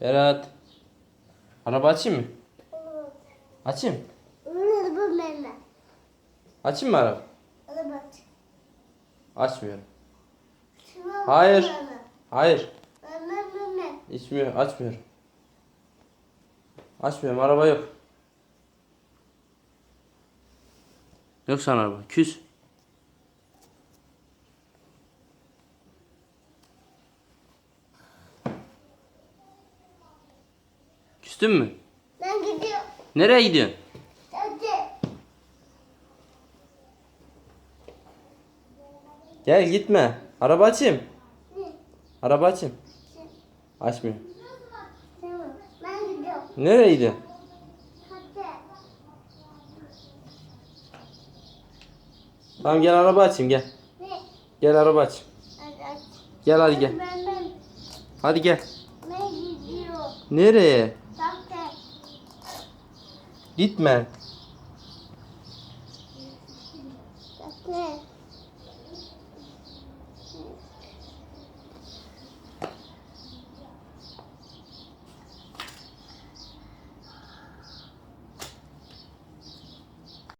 Berat. Araba açayım mı? Açayım. Araba bende. Açayım mı araba? Araba. Açmıyorum. Şuna Hayır. Hayır. İçmiyor. Açmıyorum. Açmıyorum. Araba yok. Yok sana araba. Küs. Küstün mü? Ben gidiyorum. Nereye gidiyorsun? Hadi. Gel gitme. Araba açayım. Araba açayım. Açmıyor. Tamam. Ben gidiyorum. Nereye gidiyorsun? Hadi. Tamam gel araba açayım gel. Ne? Gel araba aç. Hadi aç. Gel hadi gel. Ben ben. Hadi gel. Ben gidiyorum. Nereye? Gitme. Ne?